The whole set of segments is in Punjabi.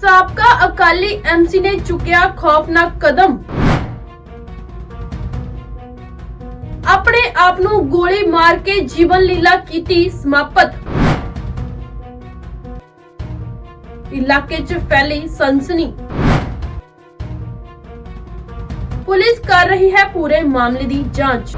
ਸਾਬਕਾ ਅਕਾਲੀ ਐਮਸੀ ਨੇ ਚੁੱਕਿਆ ਖੌਫਨਾਕ ਕਦਮ। ਆਪਣੇ ਆਪ ਨੂੰ ਗੋਲੀ ਮਾਰ ਕੇ ਜੀਵਨ ਲੀਲਾ ਕੀਤੀ ਸਮਾਪਤ। ਇਲਾਕੇ 'ਚ ਫੈਲੀ ਸਨਸਨੀ। ਪੁਲਿਸ ਕਰ ਰਹੀ ਹੈ ਪੂਰੇ ਮਾਮਲੇ ਦੀ ਜਾਂਚ।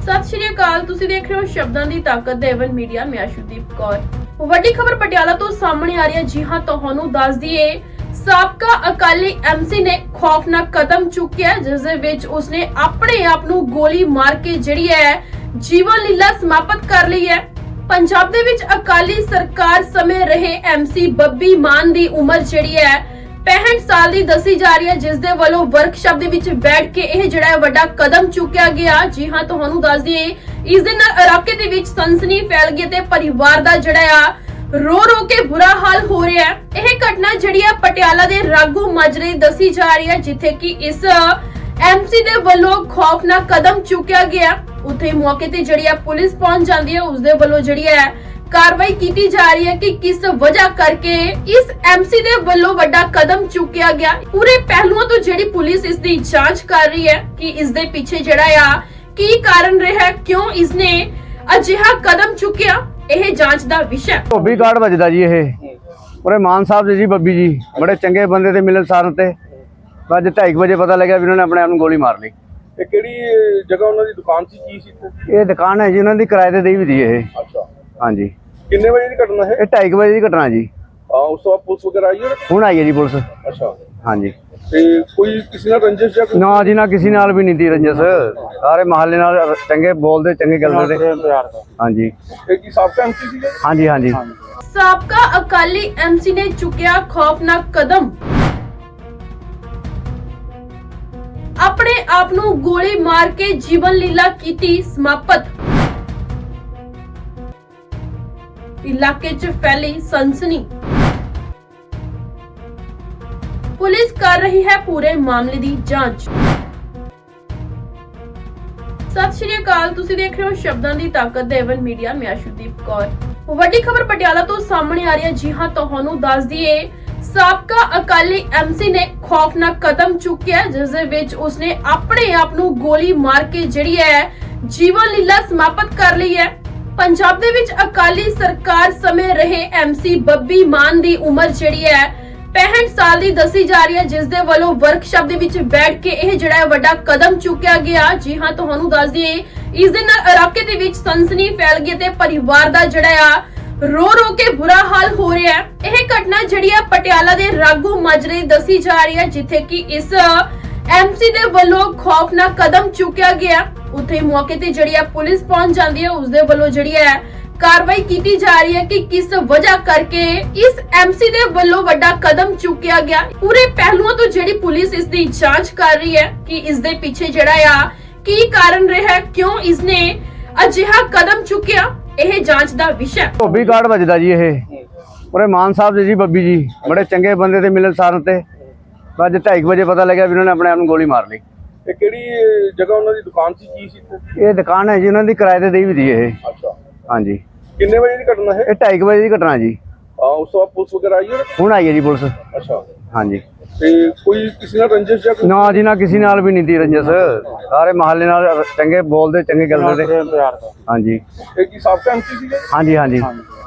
ਸਤਿ ਸ਼੍ਰੀ ਅਕਾਲ, ਤੁਸੀਂ ਦੇਖ ਰਹੇ ਹੋ ਸ਼ਬਦਾਂ ਦੀ ਤਾਕਤ ਦੇਵਨ ਮੀਡੀਆ। ਮੈਂ ਅਸ਼ੂਦੀਪ ਕੌਰ। ਵੱਡੀ ਖਬਰ ਪਟਿਆਲਾ ਤੋਂ ਸਾਹਮਣੇ ਆ ਰਹੀ ਹੈ। ਜੀ ਹਾਂ, ਤੁਹਾਨੂੰ ਦੱਸ ਦਈਏ, ਸਾਬਕਾ ਅਕਾਲੀ ਐਮਸੀ ਨੇ ਖੌਫਨਾਕ ਕਦਮ ਚੁੱਕਿਆ ਜਿਸ ਦੇ ਵਿੱਚ ਉਸਨੇ ਆਪਣੇ ਆਪ ਨੂੰ ਗੋਲੀ ਮਾਰ ਕੇ ਜਿਹੜੀ ਹੈ, ਜੀਵਨ ਲੀਲਾ ਸਮਾਪਤ ਕਰ ਲਈ ਹੈ। ਪੰਜਾਬ ਦੇ ਵਿੱਚ ਅਕਾਲੀ ਸਰਕਾਰ ਸਮੇਂ ਰਹੇ ਐਮਸੀ ਬੱਬੀ ਮਾਨ ਦੀ ਉਮਰ ਜਿਹੜੀ ਹੈ 65 ਸਾਲ ਦੀ ਦੱਸੀ ਜਾ ਰਹੀ ਹੈ, ਜਿਸ ਦੇ ਵੱਲੋਂ ਵਰਕਸ਼ਾਪ ਦੇ ਵਿੱਚ ਬੈਠ ਕੇ ਇਹ ਜਿਹੜਾ ਵੱਡਾ ਕਦਮ ਚੁੱਕਿਆ ਗਿਆ। ਜੀ ਹਾਂ, ਤੁਹਾਨੂੰ ਦੱਸ ਦਈਏ ਇਸ ਦੇ ਨਾਲ ਇਲਾਕੇ ਦੇ ਵਿੱਚ ਸਨਸਨੀ ਫੈਲ ਗਈ ਤੇ ਪਰਿਵਾਰ ਦਾ ਜਿਹੜਾ ਆ, ਰੋ ਰੋ ਕੇ ਬੁਰਾ ਹਾਲ ਹੋ ਰਿਹਾ ਹੈ। ਇਹ ਘਟਨਾ ਜਿਹੜੀ ਆ, ਪਟਿਆਲਾ ਦੇ ਰਾਗੂ ਮਾਜਰੇ ਦੱਸੀ ਜਾ ਰਹੀ ਹੈ, ਜਿੱਥੇ ਕਿ ਇਸ ਐਮਸੀ ਦੇ ਵੱਲੋਂ ਖੌਫਨਾਕ ਕਦਮ ਚੁੱਕਿਆ ਗਿਆ। ਉੱਥੇ ਮੌਕੇ ਤੇ ਜਿਹੜੀ ਆ, ਪੁਲਿਸ ਪਹੁੰਚ ਜਾਂਦੀ ਹੈ। ਉਸ ਦੇ ਵੱਲੋਂ ਜਿਹੜੀ ਹੈ, ਕਾਰਵਾਈ ਕੀਤੀ ਜਾ ਰਹੀ ਹੈ ਕਿ ਕਿਸ ਵਜ੍ਹਾ ਕਰਕੇ ਇਸ ਐਮਸੀ ਦੇ ਵੱਲੋਂ ਵੱਡਾ ਕਦਮ ਚੁੱਕਿਆ ਗਿਆ। ਪੂਰੇ ਪਹਿਲੂਆਂ ਤੋਂ ਜਿਹੜੀ ਪੁਲਿਸ ਇਸ ਦੀ ਜਾਂਚ ਕਰ ਰਹੀ ਹੈ ਕਿ ਇਸ ਦੇ ਪਿੱਛੇ ਜਿਹੜਾ ਆ ਕੀ ਕਾਰਨ ਰਿਹਾ? ਹੈ, ਕਿਉਂ ਇਸਨੇ ਅਜਿਹਾ ਕਦਮ ਚੁੱਕਿਆ? ਇਹ ਜਾਂਚ ਦਾ ਵਿਸ਼ਾ ਹੈ। ਧੋਬੀ ਕਾਰਡ ਵੱਜਦਾ ਜੀ ਇਹ। ਉਰੇ ਮਾਨ ਸਾਹਿਬ ਜੀ ਜੀ ਬੱਬੀ ਜੀ। ਬੜੇ ਚੰਗੇ ਬੰਦੇ ਤੇ ਮਿਲਣ ਸਾਰਨ ਤੇ ਅੱਜ 2:30 ਵਜੇ ਪਤਾ ਲੱਗਿਆ ਵੀ ਉਹਨਾਂ ਨੇ ਆਪਣੇ ਆਪ ਨੂੰ ਗੋਲੀ ਮਾਰ ਲਈ। ਇਹ ਕਿਹੜੀ ਜਗ੍ਹਾ ਉਹਨਾਂ ਦੀ ਦੁਕਾਨ ਸੀ ਕੀ ਸੀ ਇੱਥੇ? ਇਹ ਦੁਕਾਨ ਹੈ ਜੀ ਉਹਨਾਂ ਦੀ ਕਿਰਾਏ ਤੇ ਦੇਈ ਵੀ ਦੀ ਇਹ। ਅੱਛਾ। ਹਾਂਜੀ। ਕਿੰਨੇ ਵਜੇ ਦੀ ਘਟਨਾ ਹੈ? ਇਹ 2:30 ਵਜੇ ਦੀ ਘਟਨਾ ਜੀ। ਆ ਉਸ ਤੋਂ ਬਾਅਦ ਪੁਲਿਸ ਵਗੈਰਾ ਆਈ ਹੈ? ਹੁਣ ਆਈ ਹੈ ਜੀ ਪੁਲਿਸ। ਅੱਛਾ। ਹਾਂਜੀ। ਤੇ ਕੋਈ ਕਿਸੇ ਨਾਲ ਰੰਜਿਸ਼ ਜਾਂ ਕੋਈ ਨਾ ਜੀ ਨਾ ਕਿਸੇ ਨਾਲ ਵੀ ਨਹੀਂ ਦੀ ਰੰਜਸ। ਸਾਰੇ ਮਹੱਲੇ ਨਾਲ ਚੰਗੇ ਬੋਲਦੇ ਚੰਗੇ ਗੱਲਦੇ। ਤੇ ਹਾਂਜੀ। ਇਹ ਕੀ ਸਾਬਕਾ ਐਮਸੀ ਸੀਗੇ? ਹਾਂਜੀ ਹਾਂਜੀ। ਸਾਬਕਾ ਅਕਾਲੀ ਐਮਸੀ ਨੇ ਚੁੱਕਿਆ ਖੌਫਨਾਕ ਕਦਮ। ਆਪਣੇ ਆਪ ਨੂੰ ਗੋਲੀ ਮਾਰ ਕੇ ਜੀਵਨ ਲੀਲਾ ਕੀਤੀ ਸਮਾਪਤ। ਇਲਾਕੇ 'ਚ ਫੈਲੀ ਸਨਸਨੀ। ਪੁਲਿਸ ਕਰ ਰਹੀ ਹੈ ਪੂਰੇ ਮਾਮਲੇ ਦੀ ਜਾਂਚ। ਸਤਿ ਸ਼੍ਰੀ ਅਕਾਲ, ਤੁਸੀਂ ਦੇਖ ਰਹੇ ਹੋ ਸ਼ਬਦਾਂ ਦੀ ਤਾਕਤ ਦੇਵਨ ਮੀਡੀਆ, ਮੈਂ ਅਸ਼ੂਦੀਪ ਕੌਰ। ਵੱਡੀ ਖਬਰ ਪਟਿਆਲਾ ਤੋਂ ਸਾਹਮਣੇ ਆ ਰਹੀ ਹੈ, ਜੀ ਹਾਂ, ਤੁਹਾਨੂੰ ਦੱਸ ਦਈਏ, ਸਾਬਕਾ ਅਕਾਲੀ ਐਮਸੀ ਨੇ ਖੌਫਨਾਕ ਕਦਮ ਚੁੱਕਿਆ ਜਿਸ ਦੇ ਵਿੱਚ ਉਸਨੇ ਆਪਣੇ ਆਪ ਨੂੰ ਗੋਲੀ ਮਾਰ ਕੇ ਜਿਹੜੀ ਹੈ, ਜੀਵਨ ਲੀਲਾ ਸਮਾਪਤ ਕਰ ਲਈ ਹੈ। ਪੰਜਾਬ ਦੇ ਵਿੱਚ ਅਕਾਲੀ ਸਰਕਾਰ ਸਮੇਂ ਰਹੇ ਐਮਸੀ ਬੱਬੀ ਮਾਨ ਦੀ ਉਮਰ ਜਿਹੜੀ ਹੈ 65 ਸਾਲ ਦੀ ਦੱਸੀ ਜਾ ਰਹੀ ਹੈ, ਜਿਸ ਦੇ ਵੱਲੋਂ ਵਰਕਸ਼ਾਪ ਦੇ ਵਿੱਚ ਬੈਠ ਕੇ ਇਹ ਜਿਹੜਾ ਵੱਡਾ ਕਦਮ ਚੁੱਕਿਆ ਗਿਆ। ਜੀ ਹਾਂ, ਤੁਹਾਨੂੰ ਦੱਸ ਦਈਏ, ਇਸ ਦੇ ਨਾਲ ਇਲਾਕੇ ਦੇ ਵਿੱਚ ਸਨਸਨੀ ਫੈਲ ਗਈ ਤੇ ਪਰਿਵਾਰ ਦਾ ਜਿਹੜਾ ਆ, ਰੋ ਰੋ ਕੇ ਬੁਰਾ ਹਾਲ ਹੋ ਰਿਹਾ ਹੈ। ਇਹ ਘਟਨਾ ਜਿਹੜੀ ਆ, ਪਟਿਆਲਾ ਦੇ ਰਾਗੂ ਮਾਜਰੇ ਦੱਸੀ ਜਾ ਰਹੀ ਹੈ, ਜਿੱਥੇ ਕਿ ਇਸ ਐਮਸੀ ਦੇ ਵੱਲੋਂ ਖੌਫਨਾਕ ਕਦਮ ਚੁੱਕਿਆ ਗਿਆ। ਉੱਥੇ ਮੌਕੇ ਤੇ ਜਿਹੜੀ ਆ, ਪੁਲਿਸ ਪਹੁੰਚ ਜਾਂਦੀ ਹੈ, ਉਸ ਦੇ ਵੱਲੋਂ ਜਿਹੜੀ ਹੈ ਕਾਰਵਾਈ ਕੀਤੀ ਜਾ ਰਹੀ ਹੈ ਕਿ ਕਿਸ ਵਜ੍ਹਾ ਕਰਕੇ ਇਸ ਐਮਸੀ ਦੇ ਵੱਲੋਂ ਵੱਡਾ ਕਦਮ ਚੁੱਕਿਆ ਗਿਆ। ਪੂਰੇ ਪਹਿਲੂਆਂ ਤੋਂ ਜਿਹੜੀ ਪੁਲਿਸ ਇਸ ਦੀ ਜਾਂਚ ਕਰ ਰਹੀ ਹੈ ਕਿ ਇਸ ਦੇ ਪਿੱਛੇ ਜਿਹੜਾ ਆ ਕੀ ਕਾਰਨ ਰਿਹਾ ਕਿਉਂ ਇਸਨੇ ਅਜਿਹਾ ਕਦਮ ਚੁੱਕਿਆ ਇਹ ਜਾਂਚ ਦਾ ਵਿਸ਼ਾ। ਧੋਬੀ ਕਾਰਡ ਵੱਜਦਾ ਜੀ ਇਹ। ਉਰੇ ਮਾਨ ਸਾਹਿਬ ਜੀ ਜੀ ਬੱਬੀ ਜੀ ਬੜੇ ਚੰਗੇ ਬੰਦੇ ਤੇ ਮਿਲਣ ਸਾਰਨ ਤੇ ਅੱਜ 2:30 ਵਜੇ ਪਤਾ ਲੱਗਿਆ ਵੀ ਉਹਨਾਂ ਨੇ ਆਪਣੇ ਆਪ ਨੂੰ ਗੋਲੀ ਮਾਰ ਲਈ। ਇਹ ਕਿਹੜੀ ਜਗ੍ਹਾ ਉਹਨਾਂ ਦੀ ਦੁਕਾਨ ਸੀ ਕੀ ਸੀ ਇਹ ਦੁਕਾਨ ਹੈ ਜੀ ਉਹਨਾਂ ਦੀ ਕਿਰਾਏ ਤੇ ਦੇਈ ਵੀ ਦੀ ਇਹ। ਅੱਛਾ। ਹਾਂਜੀ। ਕਿੰਨੇ ਵਜੇ ਦੀ ਘਟਨਾ ਹੈ? ਇਹ 2:30 ਵਜੇ ਦੀ ਘਟਨਾ ਜੀ। ਆ ਉਸ ਤੋਂ ਬਾਅਦ ਪੁਲਿਸ ਵਗੈਰਾ ਆਈ ਹੈ? ਹੁਣ ਆਈ ਹੈ ਜੀ ਪੁਲਿਸ। ਅੱਛਾ। ਹਾਂਜੀ। ਤੇ ਕੋਈ ਕਿਸੇ ਨਾਲ ਰੰਜਿਸ਼ ਜਾਂ ਕੋਈ ਨਾ ਜੀ ਨਾ ਕਿਸੇ ਨਾਲ ਵੀ ਨਹੀਂ ਦੀ ਰੰਜਸ। ਸਾਰੇ ਮਹੱਲੇ ਨਾਲ ਚੰਗੇ ਬੋਲਦੇ ਚੰਗੇ ਗੱਲਦੇ। ਤੇ ਹਾਂਜੀ। ਇਹ ਕੀ ਸਾਬਕਾ ਐਮਸੀ ਸੀਗੇ? ਹਾਂਜੀ। ਹਾਂਜੀ।